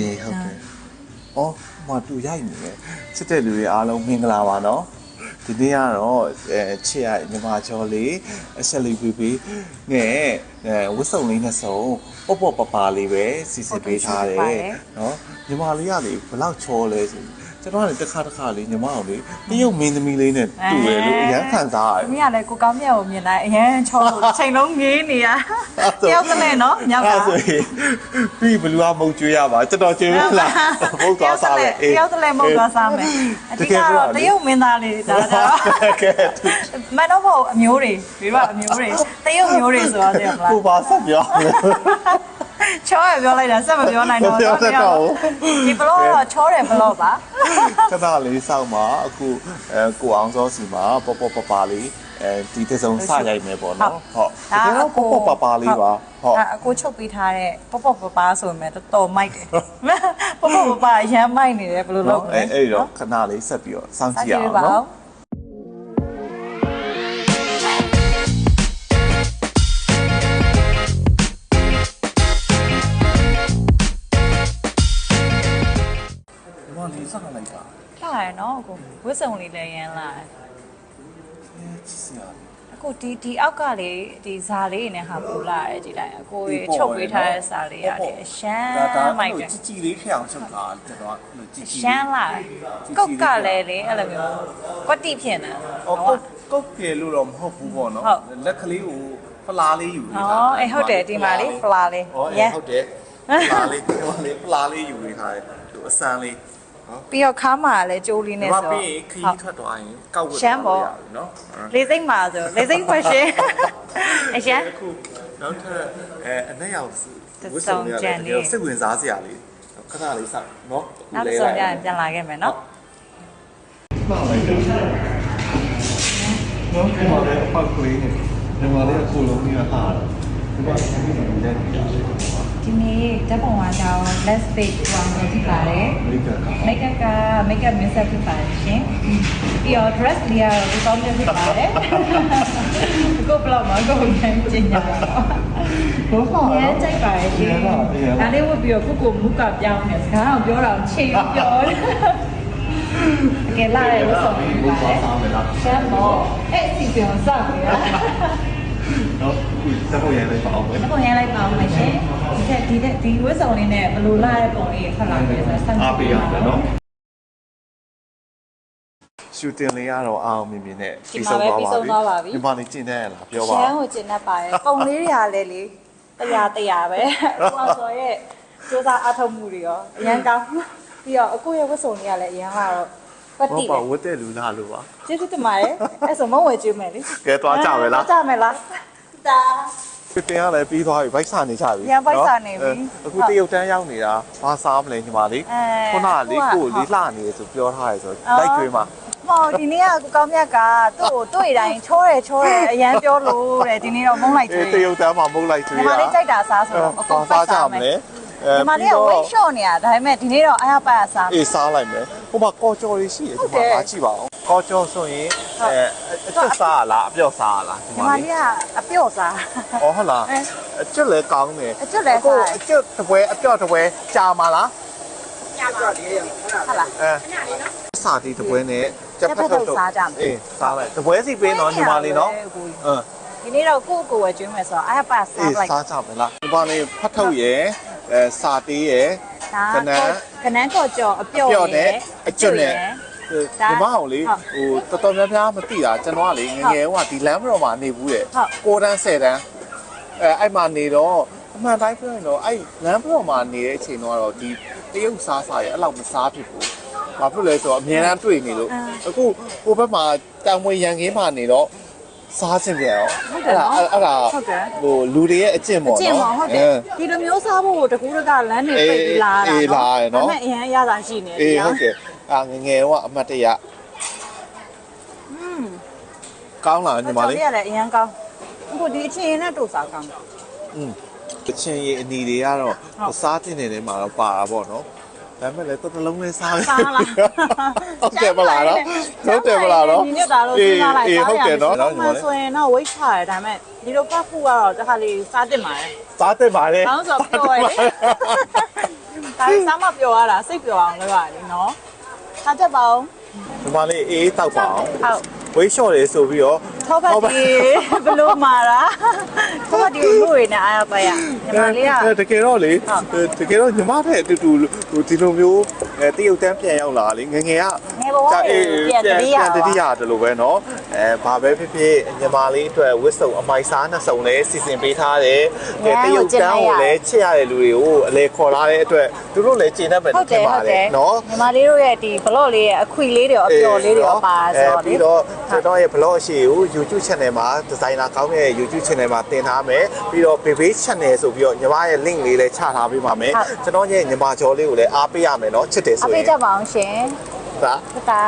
အေးဟုတ်တယ်။အော်ဟိုတူရိုက်နေတယ်။စစ်တဲ့လူတွေအားလုံးမင်္ဂလာပါနော်။ဒီနေ့ကတော့အဲချစ်ရညီမချောလေးအဆက်လေးပြီးပြီးငဲ့အဲဝတ်စုံလေးနဲ့စုံပေါ့ပေါ့ပပလေးပဲစီစစ်ပေးထားတယ်နော်။ညီမလေးကလေဘလောက်ချောလဲဆို ကျွန်တော်ကလည်းတစ်ခါတစ်ခါလေးညီမအောင်လေတရုတ်မင်းသမီးလေးနဲ့တူတယ်လို့အရင်ခံစားရတယ်။မင်းကလည်းကိုကောင်းမြတ်ကိုမြင်တိုင်းအရန်ချောလို့ချိန်လုံးငေးနေရ။တယောက်ကလည်းနော်မြောက်ကအဲ့ဒါဆိုရင်ပြီးဘလူးကမုတ်ကျွေးရပါကျွန်တော်ကျွေးမလားမုတ်သွားစားပဲတယောက်ကလည်းမဟုတ်သွားစားမယ်။အဓိကတော့တရုတ်မင်းသားလေးဒါတော့ကဲမန်တော့မဟုတ်အမျိုးတွေဒီကအမျိုးတွေတရုတ်မျိုးတွေဆိုတော့သိရမလားကိုပါဆက်ပြောလဲ ချောရပြောလိုက်တာစက်မပြောနိုင်တော့မပြောတတ်တော့ဘူးဒီဘလော့ကတော့ချောတယ်ဘလော့ပါခဏလေးစောက်မှာအခုအဲကိုအောင်စောစီမှာပေါ့ပေါ့ပပလေးအဲဒီတစ်စုံစရိုက်မယ်ပေါ့နော်ဟုတ်တကယ်တော့ပေါ့ပေါ့ပပလေးပါဟုတ်ဒါအကိုချုပ်ပေးထားတဲ့ပေါ့ပေါ့ပပဆိုပေမဲ့တော်တော်မိုက်တယ်ပေါ့ပေါ့ပပအရန်မိုက်နေတယ်ဘယ်လိုလုပ်နော်လဲအဲအဲ့တော့ခဏလေးဆက်ပြီးတော့စောင့်စကြည့်ရကြည့်အောင်ပါနော် မလေးစားလိုက်ပါလှရနော်အကိုဝတ်စုံလေးလည်းရမ်းလာအဲချစ်စရာအကိုဒီဒီအောက်ကလေဒီဇာလေးနဲ့ဟာပူလာရဲဒီတိုင်းအကိုရေချုပ်ပေးထားတဲ့ဇာလေးရတယ်အရှမ်းမိုက်ပဲကြည်ကြည်လေးထအောင်ချုပ်တာကျွန်တော်ကကြည်ကြည်ရှမ်းလာကုတ်ကလည်းလေအဲ့လိုမျိုးကွက်တိဖြစ်နေအော်ကုတ်ကုတ်ကယ်လို့တော့မဟုတ်ဘူးပေါ့နော်လက်ကလေးကိုဖလားလေးယူနေတာဩအဲဟုတ်တယ်ဒီမှာလေးဖလားလေးဩအဲဟုတ်တယ်ဖလားလေးဖလားလေးယူနေထားတယ်သူအစမ်းလေး ပြီးတော့ခါမှာလည်းကြိုးလေးဒီနဲ့မှာဆိုပြီးရင်ခရီးထွက်သွားရင်ကောက်ဝတ်ရှမ်းပေါ့နော်လေးစိမ့်မှာဆိုလေးစိမ့်ဖွက်ရှင်အရှမ်းအခုနောက်ထပ်အဲအနက်ရောက်စုတစ်စုံကြံလေးစိတ်ဝင်စားစရာလေးခဏလေးစောင့်နော်နောက်တစ်စုံကြရင်ပြန်လာခဲ့မယ်နော်မှန်လိုက်တယ်နော်ဒီမှာလည်းအပောက်ကလေးနဲ့ဒီမှာလည်းအကိုလုံးကြီးကဟာတယ်ဒီမှာဆက်ပြီးတော့လက်နေတယ် ဒီနေ့ဓာတ်ပုံဝါကြောင်း let's fake ဟောင်းဖြစ်ပါတယ်မိကက makeup က makeup mix up ဖြစ်ပါတယ်ရှင်ပြီးတော့ dress လေးကတော့ဒီကောင်းတဲ့ဖြစ်ပါတယ်ကို blog မှာကိုယ်ရင်ကျင်ညာပါတော့ဟာရဲကြိုက်ပါရဲ့ရှင်ရဲပါရဲပါဒါလေးဝတ်ပြီးတော့ကိုကိုမူကပြောင်းနေစကားတော့ပြောတာချိန်ပြောတယ်အကယ်လာရဲ့ဝတ်ဆောင်နေဘုပါရားလေစားမယ်လားရှမ်းမောအဲ့စီပြောင်းစောင့် နေတာနော်ခုစက်ဖို့ရလိုက်ပါအောင်ပဲအပေါ်ရလိုက်ပါဦးမယ်ရှင်ဒီထက်ဒီထက်ဒီဝတ်ဆောင်လေးနဲ့ဘယ်လိုလာတဲ့ပုံလေးထွက်လာလဲဆိုတော့ဆက်အားပေးရတယ်နော်ရှူတင်လေးကတော့အောင်မြင်မြင်နဲ့ဒီမှာနေကျင်းတဲ့လားပြောပါရှမ်းကိုကျင်တတ်ပါတယ်ပုံလေးတွေကလည်းလေတရားတရားပဲဟိုဆိုရဲစူးစမ်းအထောက်မှုတွေရောအရန်ကောင်းပြီးတော့အခုရဲ့ဝတ်ဆောင်လေးကလည်းအရန်ကတော့ပတ်တိဘာတယ်ဝတ်တဲ့လူလားလို့ပါကျေးဇူးတင်ပါတယ်အဲ့ဆိုမဝယ်ကျွေးမယ်လေကဲသွားကြမယ်လားကြမယ်လား တာရှူတင်ကလည်းပြီးသွားပြီဘိုက်ဆာနေကြပြီရန်ဘိုက်ဆာနေပြီအခုတရုတ်တန်းရောက်နေတာဘာစားမလဲညီမလေးအဲခုနကလေးကိုလေးလှနေတယ်ဆိုပြောထားရဆိုလိုက်ကျွေးမှာဟောဒီနေ့ကကိုကောင်းမြတ်ကသူ့ကိုတွေ့တိုင်းချောတယ်ချောတယ်အရန်ပြောလို့တဲ့ဒီနေ့တော့မုန်းလိုက်အေးကျွေးတရုတ်တန်းမှာမုတ်လိုက်ကျွေးညီမလေးကြိုက်တာစားဆိုတော့အကုန်စားကြစားမမယ်လဲညီမလေးကဝိတ်လျှော့နေတာဒါပေမဲ့ဒီနေ့တော့အားရပါရစားမယ်အေးစားလိုက်မယ်ဟိုမှာကော်ကြော်လေးရှိတယ်ဟုဒီတ်တယ်မှာငါကြည့်ပါအောင် ကော်ကြော်ဆိုရင်ဟုတ်အဲအကျွတ်စားရလားအပြော့စားရလားဒီညီမှာမလေးလေးကအပြော့စားอ๋อဟုတ်လားအဲအကျွတ်လည်းကောင်းတယ်အကျွတ်လည်းအခုစားတယ်အကျွတ်တစ်ပွဲအပြော့တစ်ပွဲကြာမှာလားဟုတ်လားအဲစာတီတစ်ပွဲနဲ့ကြက်ဖက်ထုတ်စားကြမယ်အေးစားလိုက်တစ်ပွဲစီပေးနော်ညီမလေးနော်အင်းဒီနေ့တော့ကိုယ့်ကိုယ်ဝယ်ကျွေးမယ်ဆိုတော့အားရပါရအေးစားလိုက်စားကြမယ်လားညီမလေးဖတ်ထုတ်ရယ်အဲစာတီးရယ်ဒါကနန်းကနန်းကော်ကြော်အပြော့အပြော့နဲ့ရယ်အကျွတ်နဲ့ ရယ်ဒါဒီမအောင်လေဟုတ်ဟိုတော်တော်များများမသိတာကျွန်တော်ကလေငယ်ငယ်ကဒီလမ်းမတော်မှာနေဘူးတဲ့ဟုတ်6တန်း10တန်းအဲအဲ့မှာနေတော့အမှန်တိုင်းပြောရင်တော့အဲ့လမ်းမတော်မှာနေတဲ့အချိန်တော့ဒီတရုတ်စားစားရအဲ့လောက်မစားဖြစ်ဘူးဘာဖြစ်လဲဆိုတော့အများအားတွေ့နေလို့အခုကိုဘက်မှာတောင်မွေရန်ကင်းမှာနေတော့စားစင်ပြန်အောင်ဟုတ်တယ်နော်အဲ့ဒါဟုတ်တယ်ဟိုလူတွေရဲ့အကျင့်ပေါ့ကျင့်နော်ပါဟုတ်တယ်ဒီလိုမျိုးစားဖို့တကူးတကလမ်းနေပိတ်ပြီးလာတာအေးလာရနော်ဒါပေမဲ့အရင်ရတာရှိနေအေးတရားဟုတ်တယ် အာငယ်ငယ်ကအမတ်တရ อืม ကောင်းလားညီမလေး ကြော်ရတယ်အရင်ကောင်းအခုဒီအချင်းနဲ့တို့စားကောင်းတယ် อืมတချင်ရည်အနီတွေကတော့ ဟုတ် စားတင်နေတယ်မှာတော့ပါတာပေါ့နော်ဒါပေမဲ့လည်းတစ်တလုံးလေးစားတယ် စားလား ဟုတ်တယ်မလားနော်ဟုတ်တယ်မလားနော် ဒီနေ့ဒါတော့စဉ်းစားလိုက် အေး စား ဟုတ်တယ်နော် မဆိုရင်တော့ဝိတ်ချရတယ်ဒါပေမဲ့ဒီလိုပတ်ဖို့ကတော့တစ်ခါလေးစားတင်ပါတယ် စားတယ်ပါလေ ။ဘာလို့ဆိုတော့ပြောရဲလေ ဒါလေးစားမပျော်ရတာစိတ်ပျော်အောင်လုပ်ရတယ်နော် ထားချက်ပါဦး ဒီမှာလေးအေးတောက်ပါအောင် ဟုတ် ဝေးလျှော့တယ်ဆိုပြီးတော့ ထောပတ်ဒီဘလို့မာတာထောပတ်ဒီကိုရနေအားရပါရညီမလေးက အဲတကယ်တော့လေ ဟုတ် တကယ်တော့ညီမတဲ့အတူတူဟိုဒီလိုမျိုးအဲတရုတ်တန်းပြန်ရောက်လာလေငယ်ငယ်က ငယ်ဘဝရဲ့ပြန်တတိယ ပြန်တတိယတယ်လို့ပဲเนาะ အဲဘာပဲဖြစ်ဖြစ်မြန်မာလေးအတွက်ဝစ်စုံအမိုက်စားနှစ်စုံလည်းစီစဉ်ပေးထားတယ်။ကဲတရုတ်တန်းကိုလည်းချစ်ရတဲ့လူတွေကိုအလေခေါ်လာတဲ့အတွက်သူတို့လည်းကျေနပ်မယ်လို့ထင်ပါတယ်နော်။မြန်မာလေးတို့ရဲ့ဒီဘလော့လေးရဲ့အခွေလေးတွေရောအပျော်လေးတွေရောပါဆိုတော့ပြီးတော့ကျွန်တော်ရဲ့ဘလော့အရှိကို YouTube channel မှာဒီဇိုင်နာကောင်းတဲ့ YouTube channel မှာတင်ထားမယ်။ပြီးတော့ Baby channel ဆိုပြီးတော့ညီမရဲ့ link လေးလည်းချထားပေးပါမယ်။ကျွန်တော်ရဲ့ညီမကျော်လေးကိုလည်းအားပေးရမယ်နော်ချစ်တယ်ဆိုရင်အားပေးကြပါအောင်ရှင်။သာသာ